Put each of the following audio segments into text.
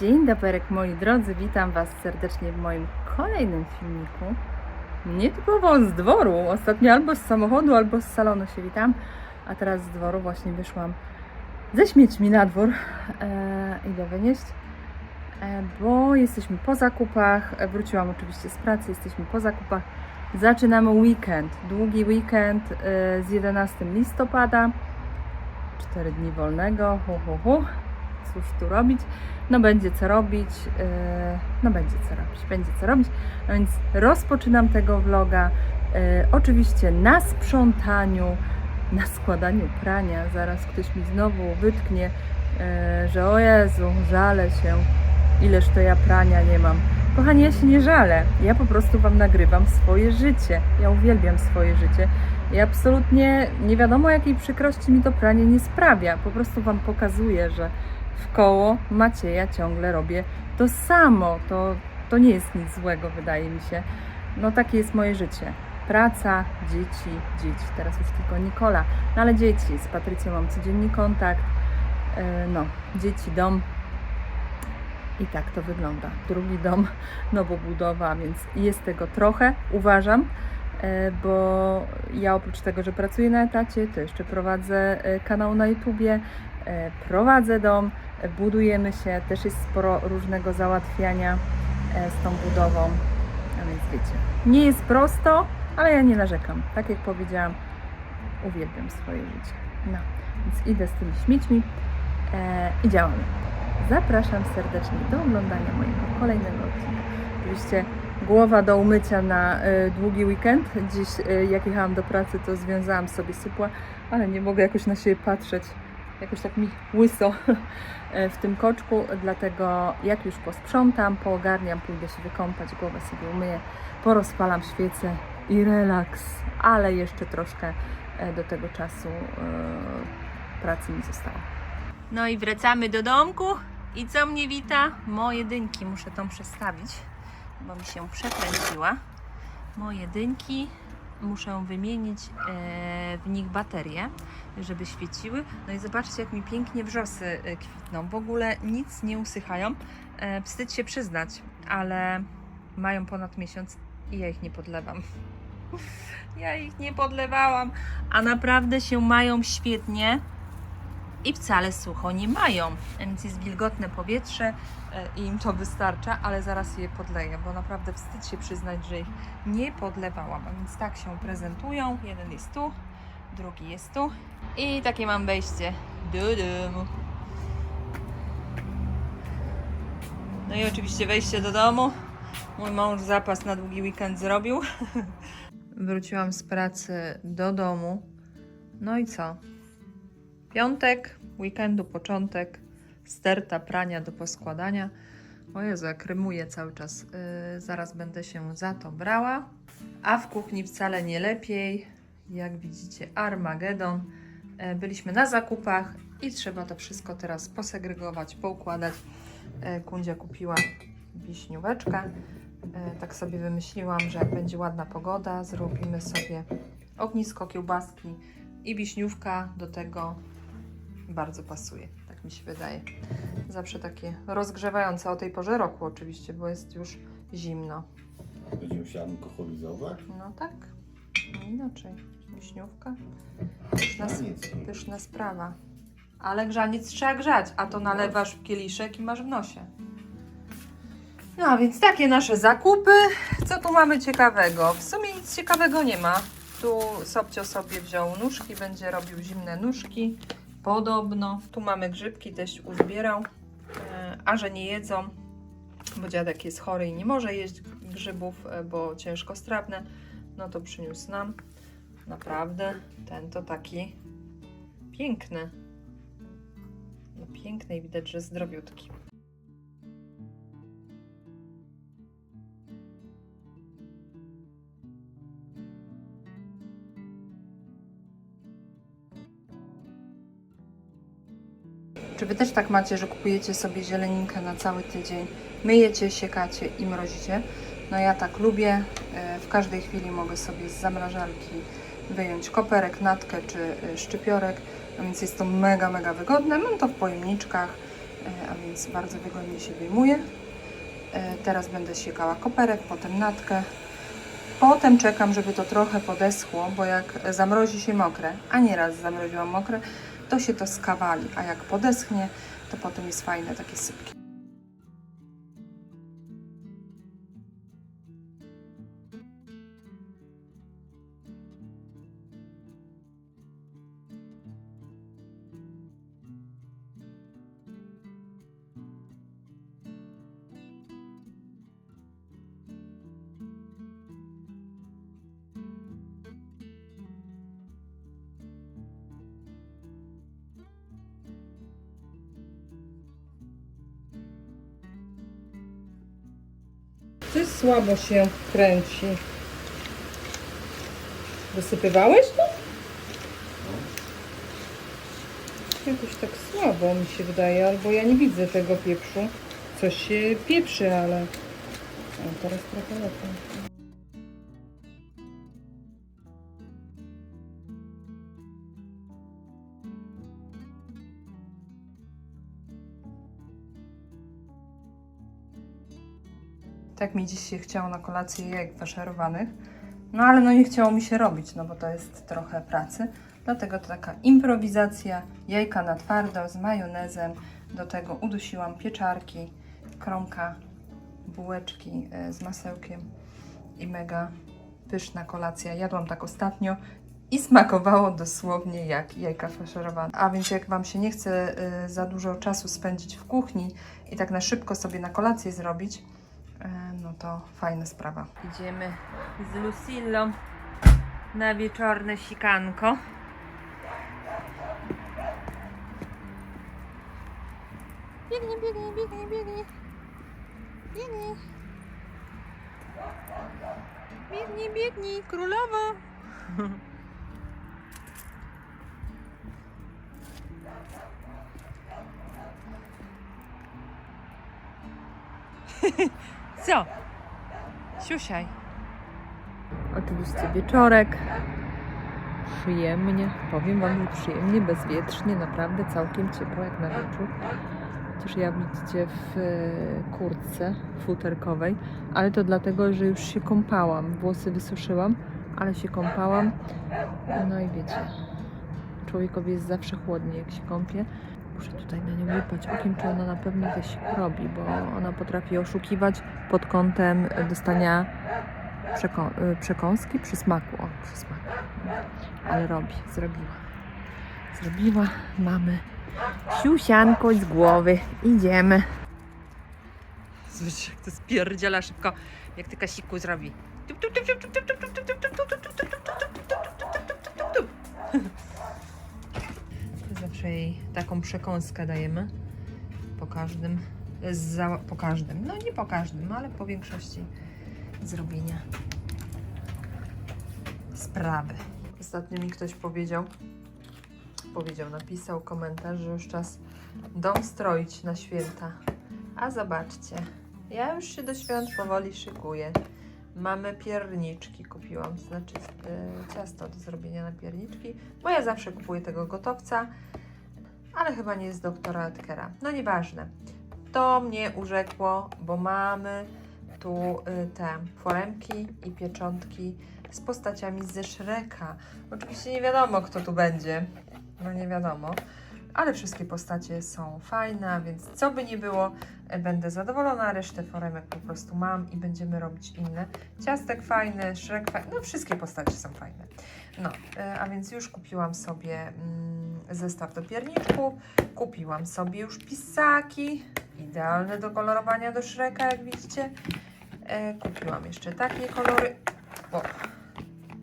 Dzień dobry, moi drodzy, witam Was serdecznie w moim kolejnym filmiku. Nietypowo z dworu, ostatnio albo z samochodu, albo z salonu się witam, a teraz z dworu właśnie wyszłam ze śmiećmi na dwór. E, idę wynieść, e, bo jesteśmy po zakupach, e, wróciłam oczywiście z pracy, jesteśmy po zakupach. Zaczynamy weekend, długi weekend e, z 11 listopada, 4 dni wolnego, hu, hu, hu. Cóż tu robić? no będzie co robić, yy, no będzie co robić, będzie co robić. No więc rozpoczynam tego vloga yy, oczywiście na sprzątaniu, na składaniu prania. Zaraz ktoś mi znowu wytknie, yy, że o Jezu, żalę się, ileż to ja prania nie mam. Kochani, ja się nie żalę. Ja po prostu Wam nagrywam swoje życie. Ja uwielbiam swoje życie. I absolutnie nie wiadomo, jakiej przykrości mi to pranie nie sprawia. Po prostu Wam pokazuję, że w koło Macieja ciągle robię to samo. To, to nie jest nic złego, wydaje mi się. No takie jest moje życie. Praca, dzieci, dzieci. Teraz już tylko Nikola. No ale dzieci. Z Patrycją mam codziennie kontakt. E, No, dzieci, dom. I tak to wygląda. Drugi dom, nowobudowa, więc jest tego trochę, uważam, e, bo ja oprócz tego, że pracuję na etacie, to jeszcze prowadzę e, kanał na YouTubie, prowadzę dom, e, budujemy się, też jest sporo różnego załatwiania e, z tą budową, a więc wiecie, nie jest prosto, ale ja nie narzekam. Tak jak powiedziałam, uwielbiam swoje życie. No, więc idę z tymi śmiećmi e, i działamy. Zapraszam serdecznie do oglądania mojego kolejnego odcinka. Oczywiście głowa do umycia na e, długi weekend. Dziś e, jak jechałam do pracy, to związałam sobie supła, ale nie mogę jakoś na siebie patrzeć. Jakoś tak mi łyso e, w tym koczku, dlatego jak już posprzątam, poogarniam, pójdę się wykąpać, głowę sobie umyję, porozpalam świecę i relaks, ale jeszcze troszkę e, do tego czasu e, pracy mi zostało. No i wracamy do domku. I co mnie wita? Moje dynki. Muszę tą przestawić, bo mi się przekręciła. Moje dynki. Muszę wymienić e, w nich baterie, żeby świeciły. No i zobaczcie, jak mi pięknie wrzosy e, kwitną. W ogóle nic nie usychają. E, wstyd się przyznać, ale mają ponad miesiąc i ja ich nie podlewam. Ja ich nie podlewałam, a naprawdę się mają świetnie i wcale sucho nie mają. Więc jest wilgotne powietrze e, i im to wystarcza, ale zaraz je podleję, bo naprawdę wstyd się przyznać, że ich nie podlewałam. A więc tak się prezentują. Jeden jest tu, drugi jest tu. I takie mam wejście do domu. No i oczywiście wejście do domu. Mój mąż zapas na długi weekend zrobił. Wróciłam z pracy do domu. No i co? Piątek, weekendu, początek, sterta, prania do poskładania. O Jezu, jak rymuję cały czas. Yy, zaraz będę się za to brała. A w kuchni wcale nie lepiej. Jak widzicie, Armagedon. Yy, byliśmy na zakupach i trzeba to wszystko teraz posegregować, poukładać. Yy, Kundzia kupiła wiśnióweczkę. Yy, tak sobie wymyśliłam, że jak będzie ładna pogoda, zrobimy sobie ognisko, kiełbaski i wiśniówka do tego bardzo pasuje, tak mi się wydaje. Zawsze takie rozgrzewające o tej porze roku oczywiście, bo jest już zimno. Będziemy się alkoholizować? No tak, no inaczej. Wiśniówka, pyszna, pyszna sprawa. Ale grzaniec trzeba grzać, a to nalewasz w kieliszek i masz w nosie. No a więc takie nasze zakupy. Co tu mamy ciekawego? W sumie nic ciekawego nie ma. Tu Sobcio sobie wziął nóżki, będzie robił zimne nóżki. Podobno. Tu mamy grzybki, też uzbierał. E, A że nie jedzą, bo dziadek jest chory i nie może jeść grzybów, e, bo ciężko strawne, no to przyniósł nam. Naprawdę, ten to taki piękny. No piękny i widać, że zdrowiutki. Czy wy też tak macie, że kupujecie sobie zieleninkę na cały tydzień, myjecie, siekacie i mrozicie? No ja tak lubię. E, W każdej chwili mogę sobie z zamrażarki wyjąć koperek, natkę czy e, szczypiorek. A więc jest to mega, mega wygodne. Mam to w pojemniczkach. e, a więc bardzo wygodnie się wyjmuje. Teraz będę siekała koperek, potem natkę. Potem czekam, żeby to trochę podeschło, bo jak zamrozi się mokre, a nieraz zamroziłam mokre, to się to skawali, a jak podeschnie, to potem jest fajne takie sypkie. Słabo się kręci. Wysypywałeś to? Jakoś tak słabo mi się wydaje, albo ja nie widzę tego pieprzu. Coś się pieprzy, ale... O, teraz trochę lepiej. Mi dziś się chciało na kolację jajek faszerowanych. No ale no nie chciało mi się robić, no bo to jest trochę pracy. Dlatego to taka improwizacja, jajka na twardo z majonezem. Do tego udusiłam pieczarki, kromka, bułeczki e, z masełkiem i mega pyszna kolacja. Jadłam tak ostatnio i smakowało dosłownie jak jajka faszerowane. A więc jak Wam się nie chce e, za dużo czasu spędzić w kuchni i tak na szybko sobie na kolację zrobić, no to fajna sprawa. Idziemy z Lucillą na wieczorne sikanko. Biegnij, biegnij, biegnij. Biegnij. Biegnij, biegnij, królowo. Co? Siusiaj. Oczywiście wieczorek. Przyjemnie. Powiem Wam, że przyjemnie, bezwietrznie, naprawdę całkiem ciepło jak na wieczór. Chociaż ja widzicie w e, kurtce futerkowej, ale to dlatego, że już się kąpałam. Włosy wysuszyłam, ale się kąpałam. No i wiecie, człowiekowi jest zawsze chłodniej, jak się kąpie. Muszę tutaj na nią wypać okiem, czy ona na pewno coś robi, bo ona potrafi oszukiwać pod kątem dostania przekąs przekąski, przysmaku. O, przysmaku. Ale robi, zrobiła. Zrobiła, mamy siusianko z głowy. Idziemy. Słyszysz, jak to spierdziela szybko, jak ty kasiku zrobi. Zawsze jej taką przekąskę dajemy po każdym za, po każdym. No nie po każdym, ale po większości zrobienia sprawy. Ostatnio mi ktoś powiedział, powiedział, napisał komentarz, że już czas dom stroić na święta. A zobaczcie, ja już się do świąt powoli szykuję. Mamy pierniczki, kupiłam, znaczy e, ciasto do zrobienia na pierniczki, bo ja zawsze kupuję tego gotowca, ale chyba nie z doktora Edkera. No nieważne. To mnie urzekło, bo mamy tu y, te foremki i pieczątki z postaciami ze Shreka. Oczywiście nie wiadomo, kto tu będzie, no nie wiadomo, ale wszystkie postacie są fajne, więc co by nie było, e, będę zadowolona. Resztę foremek po prostu mam i będziemy robić inne. Ciastek fajny, Shrek fajny, no wszystkie postacie są fajne. No, e, a więc już kupiłam sobie mm, zestaw do pierniczków, kupiłam sobie już pisaki, idealne do kolorowania do Shreka, jak widzicie. E, kupiłam jeszcze takie kolory, o,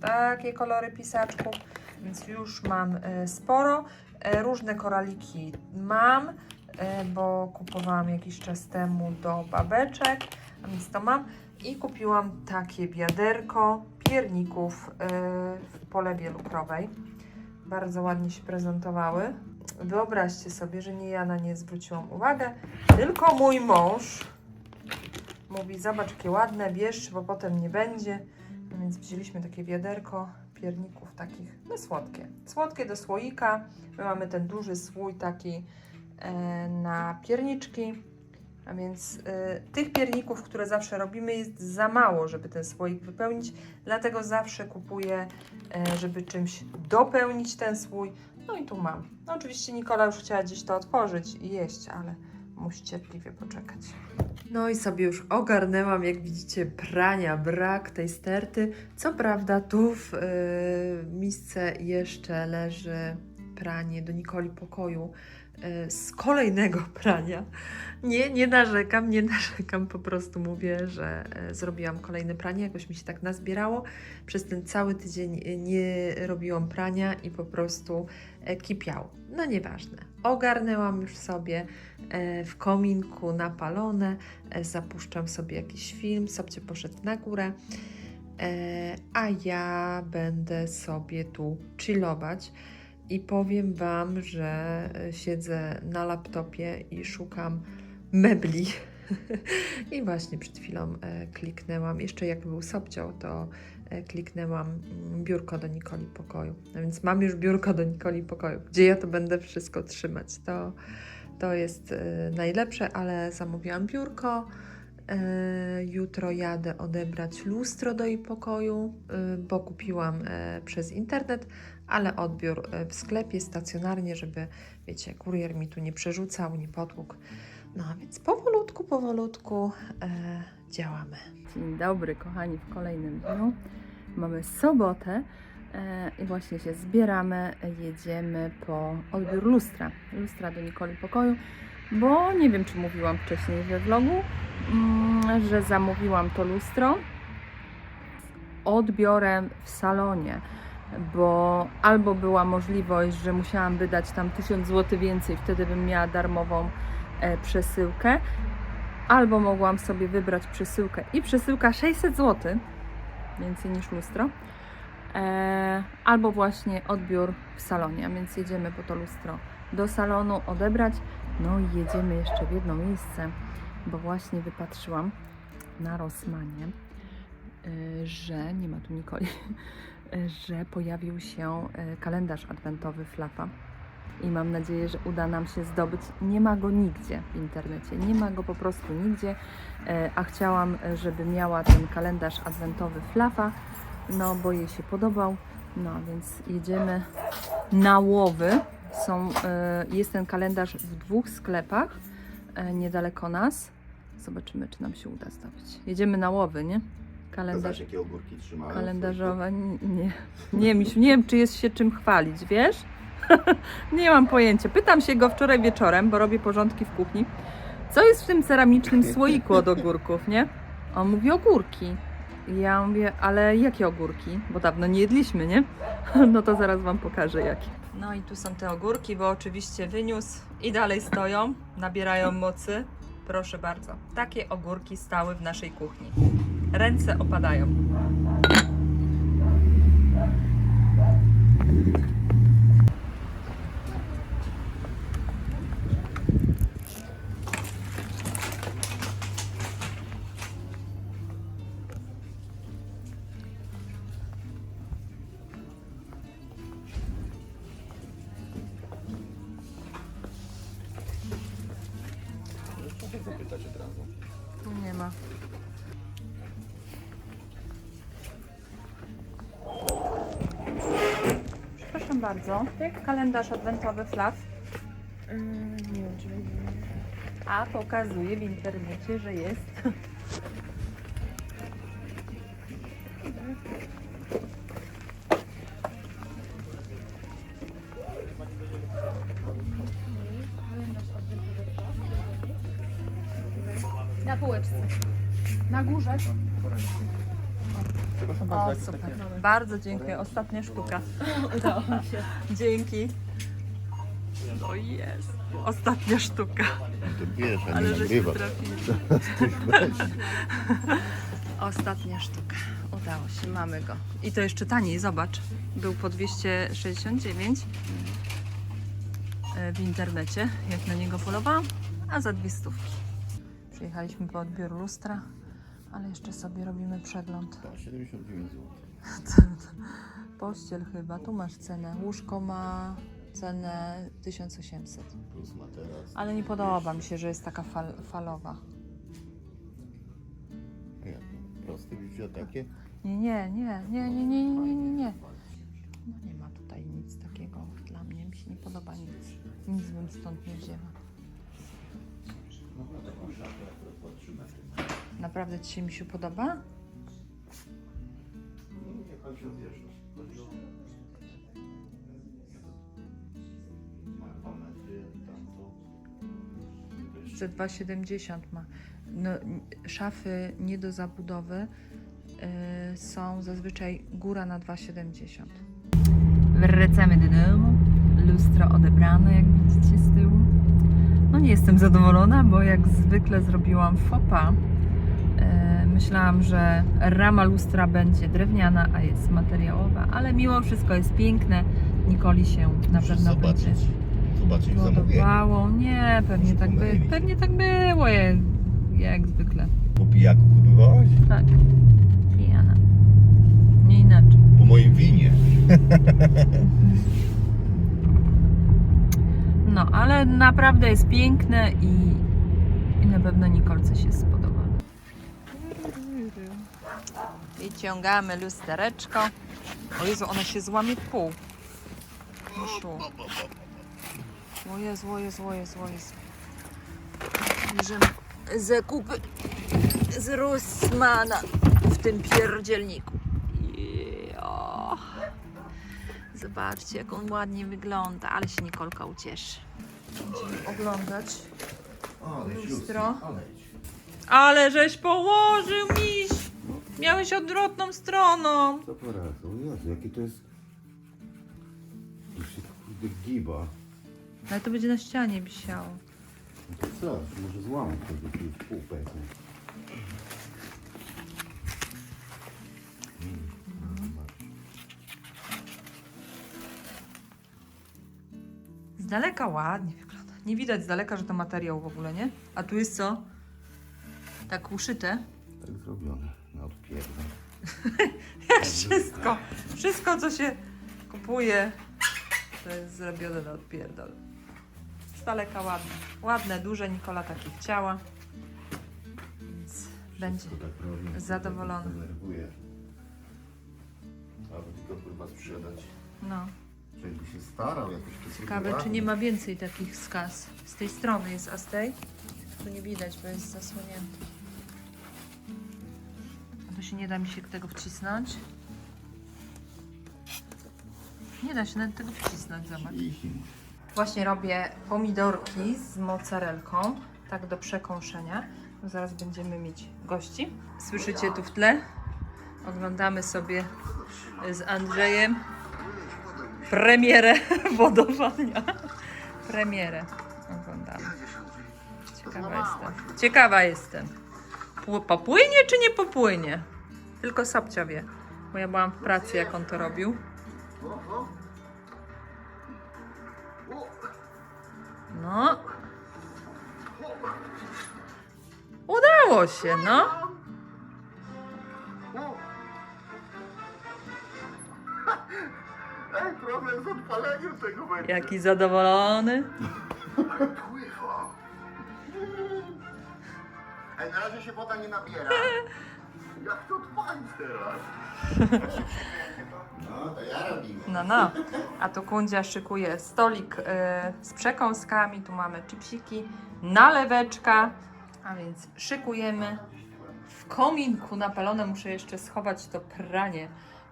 takie kolory pisaczków, więc już mam e, sporo. E, różne koraliki mam, bo kupowałam jakiś czas temu do babeczek, a więc to mam. I kupiłam takie wiaderko pierników w polewie lukrowej. Bardzo ładnie się prezentowały. Wyobraźcie sobie, że nie ja na nie zwróciłam uwagę, tylko mój mąż mówi, zobacz jakie ładne, bierz, bo potem nie będzie. No więc wzięliśmy takie wiaderko pierników takich, no słodkie. Słodkie do słoika. My mamy ten duży słój taki e, na pierniczki. A więc e, tych pierników, które zawsze robimy, jest za mało, żeby ten słoik wypełnić. Dlatego zawsze kupuję, e, żeby czymś dopełnić ten słój. No i tu mam. No oczywiście Nikola już chciała gdzieś to otworzyć i jeść, ale musi cierpliwie poczekać. No i sobie już ogarnęłam, jak widzicie, prania, brak tej sterty. Co prawda tu w y, misce jeszcze leży pranie do Nikoli pokoju z kolejnego prania. Nie, nie narzekam, nie narzekam, po prostu mówię, że y, zrobiłam kolejne pranie, jakoś mi się tak nazbierało. Przez ten cały tydzień y, nie robiłam prania i po prostu kipiało. No nieważne. Ogarnęłam już sobie w kominku napalone, zapuszczam sobie jakiś film, Sobcie poszedł na górę, a ja będę sobie tu chillować i powiem Wam, że e, siedzę na laptopie i szukam mebli. I właśnie przed chwilą e, kliknęłam, jeszcze jak był Sobcio, to e, kliknęłam mm, biurko do Nikoli pokoju. No więc mam już biurko do Nikoli pokoju, gdzie ja to będę wszystko trzymać. To, to jest najlepsze, ale zamówiłam biurko. Jutro jadę odebrać lustro do jej pokoju, bo kupiłam przez internet, ale odbiór e, w sklepie stacjonarnie, żeby, wiecie, kurier mi tu nie przerzucał, nie potłukł. No a więc powolutku, powolutku e, działamy. Dzień dobry, kochani, w kolejnym dniu. Mamy sobotę e, i właśnie się zbieramy. Jedziemy po odbiór lustra. Lustra do Nikoli pokoju, bo nie wiem, czy mówiłam wcześniej we vlogu, mm, że zamówiłam to lustro odbiorem w salonie. Bo albo była możliwość, że musiałam wydać tam 1000 zł więcej, wtedy bym miała darmową e, przesyłkę, albo mogłam sobie wybrać przesyłkę i przesyłka 600 zł, więcej niż lustro, e, albo właśnie odbiór w salonie, a więc jedziemy po to lustro do salonu odebrać, no i jedziemy jeszcze w jedno miejsce, bo właśnie wypatrzyłam na Rosmanie, e, że nie ma tu Nikoli, że pojawił się e, kalendarz adwentowy Flapa i mam nadzieję, że uda nam się zdobyć. Nie ma go nigdzie w internecie, nie ma go po prostu nigdzie, e, a chciałam, żeby miała ten kalendarz adwentowy Flafa, no bo jej się podobał, no więc jedziemy na łowy. Są, e, jest ten kalendarz w dwóch sklepach niedaleko nas. Zobaczymy, czy nam się uda zdobyć. Jedziemy na łowy, nie? Kalendarz jakie ogórki trzymałem? kalendarzowe. n- Nie, nie, Misiu, nie wiem, czy jest się czym chwalić, wiesz? nie mam pojęcia. Pytam się go wczoraj wieczorem, bo robię porządki w kuchni. Co jest w tym ceramicznym słoiku od ogórków, nie? On mówi ogórki. I Ja mówię, ale jakie ogórki? Bo dawno nie jedliśmy, nie? No to zaraz Wam pokażę jakie. No i tu są te ogórki, bo oczywiście wyniósł i dalej stoją, nabierają mocy. Proszę bardzo. Takie ogórki stały w naszej kuchni. Ręce opadają. Bardzo. Kalendarz adwentowy Flaw. nie wiem, czy. A pokazuje w internecie, że jest. super. Bardzo dziękuję. Ostatnia sztuka. Udało się. Dzięki. O jest. Ostatnia sztuka. To a Ale nie żeśmy nagrywa. trafili. Ostatnia sztuka. Udało się, mamy go. I to jeszcze taniej, zobacz. Był po 269 e, w internecie, jak na niego polowałam, a za dwie stówki. Przyjechaliśmy po odbiór lustra, ale jeszcze sobie robimy przegląd. Tak, 79 zł. Pościel chyba, tu masz cenę. Łóżko ma cenę 1800. Plus materac. Ale nie podoba mi się, że jest taka fal, falowa. Jak? Proste widzicie takie? Nie, nie, nie, nie, nie, nie, nie, nie, nie. No nie ma tutaj nic takiego dla mnie, mi się nie podoba nic. Nic bym stąd nie wzięła. Naprawdę Ci się Misiu podoba? Nie chodzi o wiesz. Chodzi o... Ma dwa metry, tamto. To jeszcze Że 2,70 ma. No, szafy nie do zabudowy y, są zazwyczaj góra na 2,70. Wracamy do domu. Lustro odebrane, jak widzicie z tyłu. No nie jestem zadowolona, bo jak zwykle zrobiłam fopa. Y, myślałam, że rama lustra będzie drewniana, a jest materiałowa, ale mimo wszystko jest piękne. Nikoli się na Musisz pewno będzie zobaczyć. Zobaczyć zamówienie. podobało. Nie, pewnie tak, by, pewnie tak było, jak, jak zwykle. Po pijaku kupowałaś? Tak. Pijana. Nie inaczej. Po moim winie. No, ale naprawdę jest piękne i, i na pewno Nikolce się spodoba. Wyciągamy lustereczko. O Jezu, ona się złamie w pół. Poszło. O Jezu, o Jezu, o Jezu, o Jezu. Bierzemy zakupy z Rossmana w tym pierdzielniku. Jo. Zobaczcie, jak on ładnie wygląda, ale się Nikolka ucieszy. Będziemy oglądać. Lustro. Ale żeś położył miś! Miałeś odwrotną stroną. Co poradzą? Jezu, jaki to jest... To się kurde giba. Ale to będzie na ścianie wisiało. No to co? Może złamać to tu już pół pewnie. Z daleka ładnie wygląda. Nie widać z daleka, że to materiał w ogóle, nie? A tu jest co? Tak uszyte. Tak zrobione. Odpierdol. Jak wszystko. Wszystko, co się kupuje, to jest zrobione na odpierdol. Z daleka ładne. Ładne, duże. Nikola takie chciała. Więc będzie. Tak robi. Zadowolony. Denerwuje. Aby tylko kurwa sprzedać. No. Jakby się starał jakoś to Ciekawe, czy nie ma więcej takich skaz. Z tej strony jest, a z tej? Tu nie widać, bo jest zasłonięty. Nie da mi się tego wcisnąć. Nie da się nawet tego wcisnąć, zobacz. Właśnie robię pomidorki z mozzarelką, tak do przekąszenia. Zaraz będziemy mieć gości. Słyszycie tu w tle? Oglądamy sobie z Andrzejem premierę wodowania. Premierę oglądamy. Ciekawa jestem. Ciekawa jestem. Pł- Popłynie czy nie popłynie? Tylko Sobcia wie. Bo ja byłam w pracy, jak on to robił. No. Udało się, no. Ej, problem z odpaleniem tego będzie. Jaki zadowolony. Pływa. Ej, na razie się woda nie nabiera. Jak to odpalić teraz? No, to ja robię. No, no. A tu Kundzia szykuje stolik y, z przekąskami. Tu mamy chipsiki, naleweczka. A więc szykujemy. W kominku napalone muszę jeszcze schować to pranie.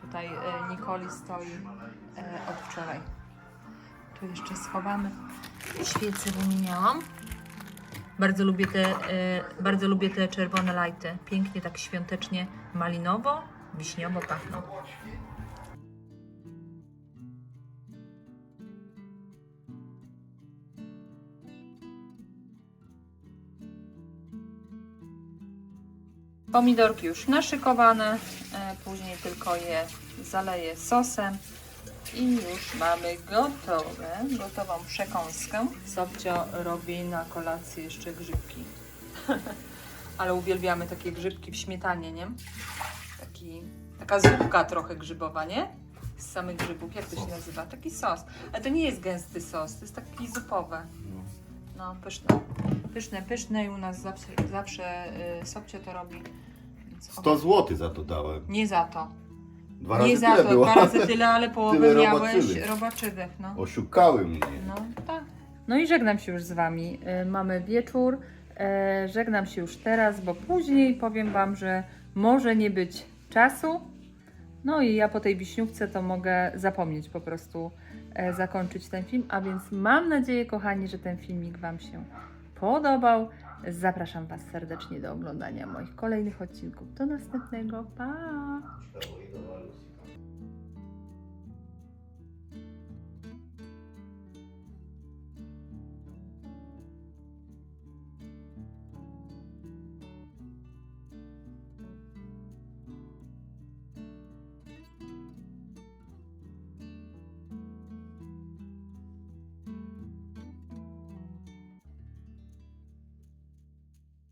Tutaj y, Nikoli stoi y, od wczoraj. Tu jeszcze schowamy. Świece wymieniałam. Bardzo lubię te, y, bardzo lubię te czerwone lajty. Pięknie tak świątecznie malinowo, wiśniowo pachną. Pomidorki już naszykowane, e, później tylko je zaleję sosem i już mamy gotowe, gotową przekąskę. Sobcio robi na kolację jeszcze grzybki. Ale uwielbiamy takie grzybki w śmietanie, nie? Taki, taka zupka trochę grzybowa, nie? z samych grzybów. Jak to się nazywa? Taki sos. Ale to nie jest gęsty sos, to jest taki zupowy. No. No, pyszne. Pyszne, pyszne i u nas zawsze, zawsze y, Sobcie to robi. Więc 100 zł za to dałem. Nie za to. Dwa razy Nie za tyle to, było. dwa razy tyle, ale połowę Tyle miałeś robaczywych. robaczywych. No. Oszukały mnie. No tak. No i żegnam się już z Wami. Y, Mamy wieczór. E, Żegnam się już teraz, bo później powiem Wam, że może nie być czasu. No i ja po tej wiśniówce to mogę zapomnieć po prostu e, zakończyć ten film. A więc mam nadzieję, kochani, że ten filmik Wam się podobał. Zapraszam Was serdecznie do oglądania moich kolejnych odcinków. Do następnego. Pa!